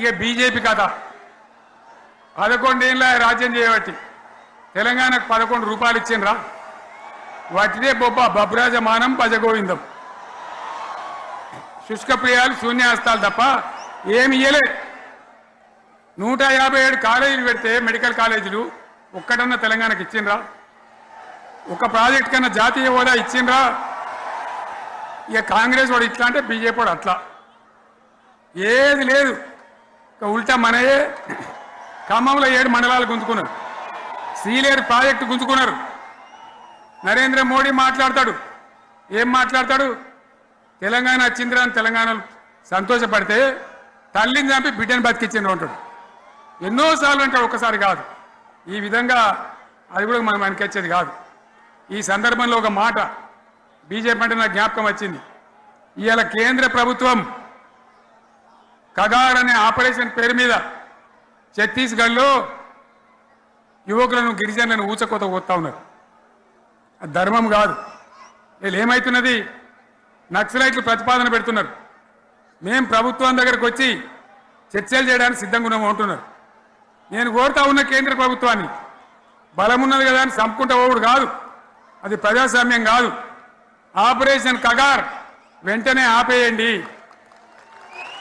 ఇక బీజేపీ కథ. పదకొండేళ్ళ రాజ్యం చేయబట్టి తెలంగాణకు పదకొండు రూపాయలు ఇచ్చిండ్రా. వాటిదే బొబ్బ బబ్రాజమానం భజగోవిందం. శుష్క ప్రియాలు శూన్యాస్తాలు తప్ప ఏమి ఇయ్యలే. నూట యాభై ఏడు కాలేజీలు పెడితే మెడికల్ కాలేజీలు ఒక్కటన్నా తెలంగాణకు ఇచ్చిండ్రా. ఒక ప్రాజెక్ట్ కన్నా జాతీయ హోదా ఇచ్చిండ్రా. ఇక కాంగ్రెస్ వాడు ఇట్లా అంటే బీజేపీ వాడు అట్లా. ఏది లేదు. ఉల్టా మనయే. ఖమ్మంలో ఏడు మండలాలు గుంజుకున్నారు. సీలేరు ప్రాజెక్టు గుంజుకున్నారు. నరేంద్ర మోడీ మాట్లాడతాడు. ఏం మాట్లాడతాడు? తెలంగాణ వచ్చిందిరా అని తెలంగాణలో సంతోషపడితే తల్లిని చంపి బిడ్డను బతికిచ్చిండ్రు అంటాడు. ఎన్నోసార్లు అంటాడు ఒక్కసారి కాదు. ఈ విధంగా అది కూడా మనం అనిపించేది కాదు. ఈ సందర్భంలో ఒక మాట బీజేపీ అంటే నాకు జ్ఞాపకం వచ్చింది. ఇవాళ కేంద్ర ప్రభుత్వం కగార్ అనే ఆపరేషన్ పేరు మీద ఛత్తీస్గఢ్లో యువకులను గిరిజనులను ఊచకోత పోతా ఉన్నారు. ధర్మం కాదు. వీళ్ళు ఏమవుతున్నది నక్సలైట్లు ప్రతిపాదన పెడుతున్నారు. మేము ప్రభుత్వం దగ్గరకు వచ్చి చర్చలు చేయడానికి సిద్ధంగా ఉన్నాము అంటున్నారు. నేను కోరుతా ఉన్న కేంద్ర ప్రభుత్వాన్ని. బలం ఉన్నది కదా అని చంపుకుంటా పోవుడు కాదు. అది ప్రజాస్వామ్యం కాదు. ఆపరేషన్ కగార్ వెంటనే ఆపేయండి.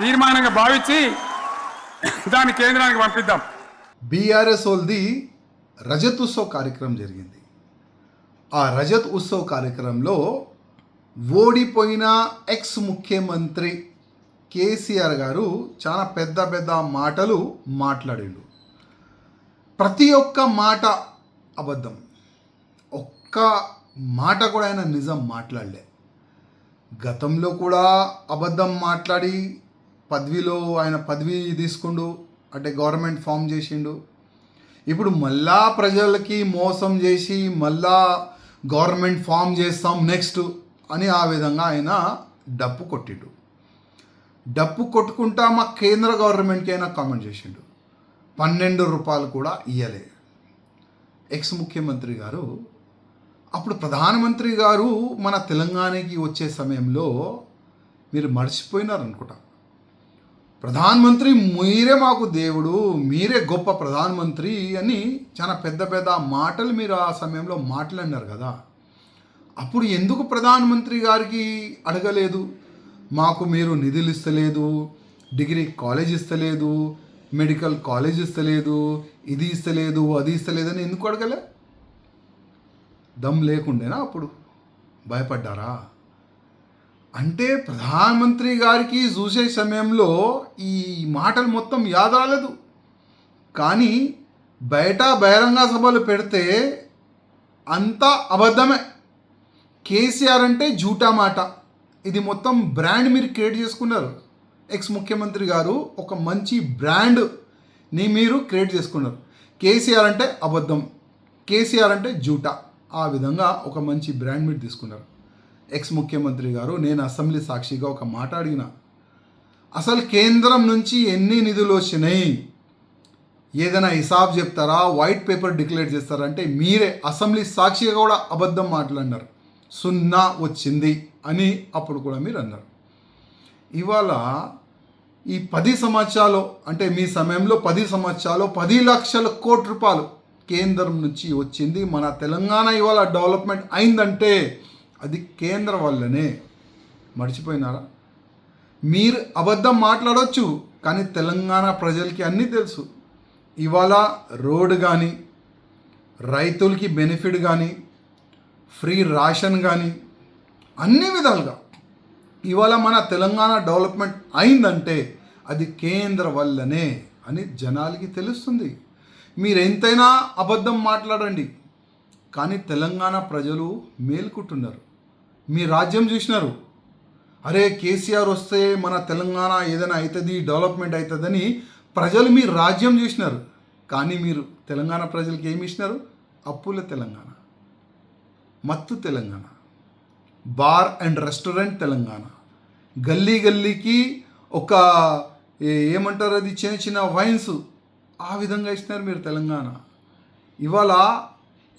తీర్మానంగా భావించి దాన్ని కేంద్రానికి పంపిద్దాం. బీఆర్ఎస్ ఓల్ది రజత్ ఉత్సవ్ కార్యక్రమం జరిగింది. ఆ రజత్ ఉత్సవ్ కార్యక్రమంలో ఓడిపోయిన ఎక్స్ ముఖ్యమంత్రి కేసీఆర్ గారు చాలా పెద్ద పెద్ద మాటలు మాట్లాడిండు. ప్రతి ఒక్క మాట అబద్ధం. ఒక్క మాట కూడా ఆయన నిజం మాట్లాడలే. గతంలో కూడా అబద్ధం మాట్లాడి పదవిలో ఆయన పదవి తీసుకుండు అంటే గవర్నమెంట్ ఫామ్ చేసిండు. ఇప్పుడు మళ్ళా ప్రజలకి మోసం చేసి మళ్ళా గవర్నమెంట్ ఫామ్ చేస్తాం నెక్స్ట్ అని ఆ విధంగా ఆయన డప్పు కొట్టిండు. డప్పు కొట్టుకుంటా మా కేంద్ర గవర్నమెంట్కి అయినా కామెంట్ చేసిండు. పన్నెండు రూపాయలు కూడా ఇయ్యలే. ఎక్స్ ముఖ్యమంత్రి గారు అప్పుడు ప్రధానమంత్రి గారు మన తెలంగాణకి వచ్చే సమయంలో మీరు మర్చిపోయినారు అనుకుంటా ప్రధానమంత్రి మీరే మాకు దేవుడు మీరే గొప్ప ప్రధానమంత్రి అని చాలా పెద్ద పెద్ద మాటలు మీరు ఆ సమయంలో మాట్లాడినారు కదా. అప్పుడు ఎందుకు ప్రధానమంత్రి గారికి అడగలేదు? మాకు మీరు నిధులు ఇస్తలేదు డిగ్రీ కాలేజ్ ఇస్తలేదు మెడికల్ కాలేజ్ ఇస్తలేదు ఇది ఇస్తలేదు అది ఇస్తలేదు అని ఎందుకు అడగలే? దమ్ లేకుండేనా అప్పుడు? భయపడ్డారా? అంటే ప్రధానమంత్రి గారికి చూసే సమయంలో ఈ మాటలు మొత్తం యాద రాలేదు. కానీ బయట బహిరంగ సభలు పెడితే అంతా అబద్ధమే. కేసీఆర్ అంటే జూటా మాట. ఇది మొత్తం బ్రాండ్ మీరు క్రియేట్ చేసుకున్నారు. ఎక్స్ ముఖ్యమంత్రి గారు ఒక మంచి బ్రాండ్ని మీరు క్రియేట్ చేసుకున్నారు. కేసీఆర్ అంటే అబద్ధం. కేసీఆర్ అంటే జూటా. ఆ విధంగా ఒక మంచి బ్రాండ్ మీరు తీసుకున్నారు. ఎక్స్ ముఖ్యమంత్రి గారు నేను అసెంబ్లీ సాక్షిగా ఒక మాట అడిగిన. అసలు కేంద్రం నుంచి ఎన్ని నిధులు వచ్చినాయి? ఏదైనా హిసాబ్ చెప్తారా? వైట్ పేపర్ డిక్లేర్ చేస్తారా అంటే మీరే అసెంబ్లీ సాక్షిగా కూడా అబద్ధం మాట్లాడినారు. సున్నా వచ్చింది అని అప్పుడు కూడా మీరు అన్నారు. ఇవాళ ఈ పది సంవత్సరాలు అంటే మీ సమయంలో పది సంవత్సరాలు పది లక్షల కోటి రూపాయలు కేంద్రం నుంచి వచ్చింది. మన తెలంగాణ ఇవాళ డెవలప్మెంట్ అయిందంటే అది కేంద్రం వల్లనే. మర్చిపోయినారా? మీరు అబద్ధం మాట్లాడవచ్చు కానీ తెలంగాణ ప్రజలకి అన్నీ తెలుసు. ఇవాళ రోడ్ కానీ రైతులకి బెనిఫిట్ కానీ ఫ్రీ రేషన్ కానీ అన్ని విధాలుగా. ఇవాళ మన తెలంగాణ డెవలప్మెంట్ అయిందంటే అది కేంద్ర వల్లనే అని జనాలకి తెలుస్తుంది. మీరు ఎంతైనా అబద్ధం మాట్లాడండి కానీ తెలంగాణ ప్రజలు మేల్కుంటున్నారు. మీ రాజ్యం చూసినారు. అరే కేసీఆర్ వస్తే మన తెలంగాణ ఏదైనా అవుతుంది డెవలప్మెంట్ అవుతుందని ప్రజలు మీ రాజ్యం చూసినారు. కానీ మీరు తెలంగాణ ప్రజలకి ఏమి ఇచ్చినారు? అప్పుల తెలంగాణ మత్తు Telangana bar and restaurant Telangana. గల్లీ గల్లీకి ఒక ఏమంటారు అది చిన్న చిన్న వైన్స్ ఆ విధంగా ఇచ్చినారు మీరు తెలంగాణ. ఇవాళ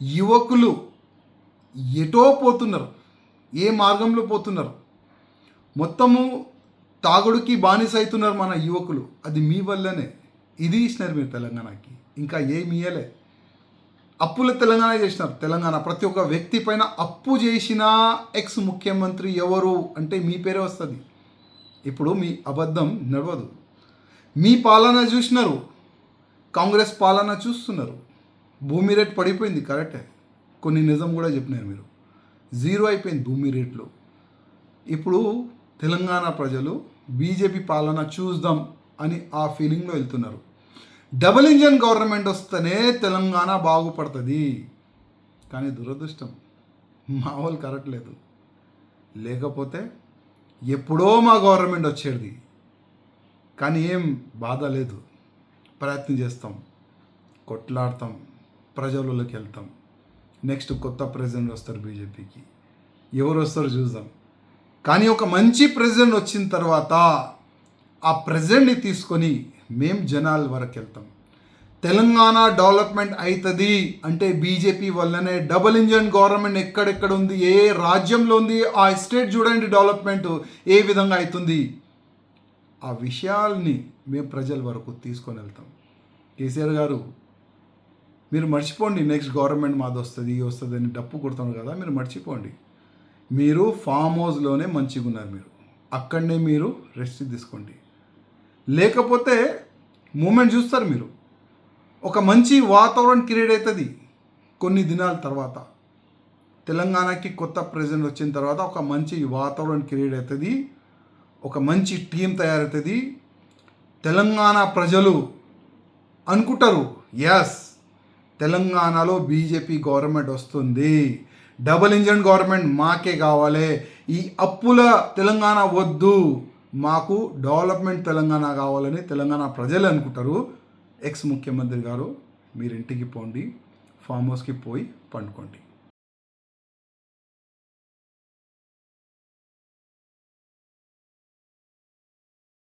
యువకులు ఎటో పోతున్నారు. ఏ మార్గంలో పోతున్నారు? మొత్తము తాగుడుకి బానిస అవుతున్నారు మన యువకులు. అది మీ వల్లనే. ఇది ఇచ్చినారు మీరు తెలంగాణకి. ఇంకా ఏమి ఇయ్యలే. అప్పుల తెలంగాణ చేసినారు. తెలంగాణ ప్రతి ఒక్క వ్యక్తి పైన అప్పు చేసిన ఎక్స్ ముఖ్యమంత్రి ఎవరు అంటే మీ పేరే వస్తుంది. ఇప్పుడు మీ అబద్ధం నడవదు. మీ పాలన చూసినారు. కాంగ్రెస్ పాలన చూస్తున్నారు. భూమి రేట్ పడిపోయింది. కరెక్టే. కొన్ని నిజం కూడా చెప్పినారు మీరు. జీరో అయిపోయింది భూమి రేట్లు. ఇప్పుడు తెలంగాణ ప్రజలు బీజేపీ పాలన చూద్దాం అని ఆ ఫీలింగ్లో వెళ్తున్నారు. డబుల్ ఇంజన్ గవర్నమెంట్ వస్తేనే తెలంగాణ బాగుపడుతుంది. కానీ దురదృష్టం మా వాళ్ళు కరెక్ట్ లేదు. లేకపోతే ఎప్పుడో మా గవర్నమెంట్ వచ్చేది. కానీ ఏం బాధ లేదు. ప్రయత్నం చేస్తాం. కొట్లాడతాం. ప్రజలలోకి వెళ్తాం. నెక్స్ట్ కొత్త ప్రెసిడెంట్ వస్తారు బీజేపీకి. ఎవరు వస్తారు చూద్దాం. కానీ ఒక మంచి ప్రెసిడెంట్ వచ్చిన తర్వాత ఆ ప్రెసిడెంట్ని తీసుకొని మేం జనాల వరకు వెళ్తాం. తెలంగాణ డెవలప్మెంట్ అవుతుంది అంటే బీజేపీ వల్లనే డబుల్ ఇంజన్ గవర్నమెంట్ ఎక్కడెక్కడ ఉంది ఏ రాజ్యంలో ఉంది ఆ స్టేట్ చూడండి డెవలప్మెంట్ ఏ విధంగా అవుతుంది ఆ విషయాల్ని మేము ప్రజల వరకు తీసుకొని వెళ్తాం. కేసీఆర్ గారు మీరు మర్చిపోండి నెక్స్ట్ గవర్నమెంట్ మాది వస్తుంది ఇది వస్తుంది అని డప్పు కొడుతున్నారు కదా మీరు మర్చిపోండి. మీరు ఫామ్ హౌస్లోనే మంచిగా ఉన్నారు మీరు. అక్కడనే మీరు రెస్ట్ తీసుకోండి. లేకపోతే మూమెంట్ చూస్తారు మీరు. ఒక మంచి వాతావరణం క్రియేట్ అవుతుంది కొన్ని దినాల తర్వాత. తెలంగాణకి కొత్త ప్రెసిడెంట్ వచ్చిన తర్వాత ఒక మంచి వాతావరణం క్రియేట్ అవుతుంది ఒక మంచి టీం తయారవుతుంది తెలంగాణ ప్రజలు అనుకుంటారు ఎస్ తెలంగాణలో బీజేపీ గవర్నమెంట్ వస్తుంది. డబుల్ ఇంజన్ గవర్నమెంట్ మాకే కావాలి. ఈ అప్పుల తెలంగాణ వద్దు. మాకు డెవలప్మెంట్ తెలంగాణ కావాలని తెలంగాణ ప్రజలు అనుకుంటారు. ఎక్స్ ముఖ్యమంత్రి గారు మీరు ఇంటికి పోండి ఫామ్ హౌస్కి పోయి పండుకోండి.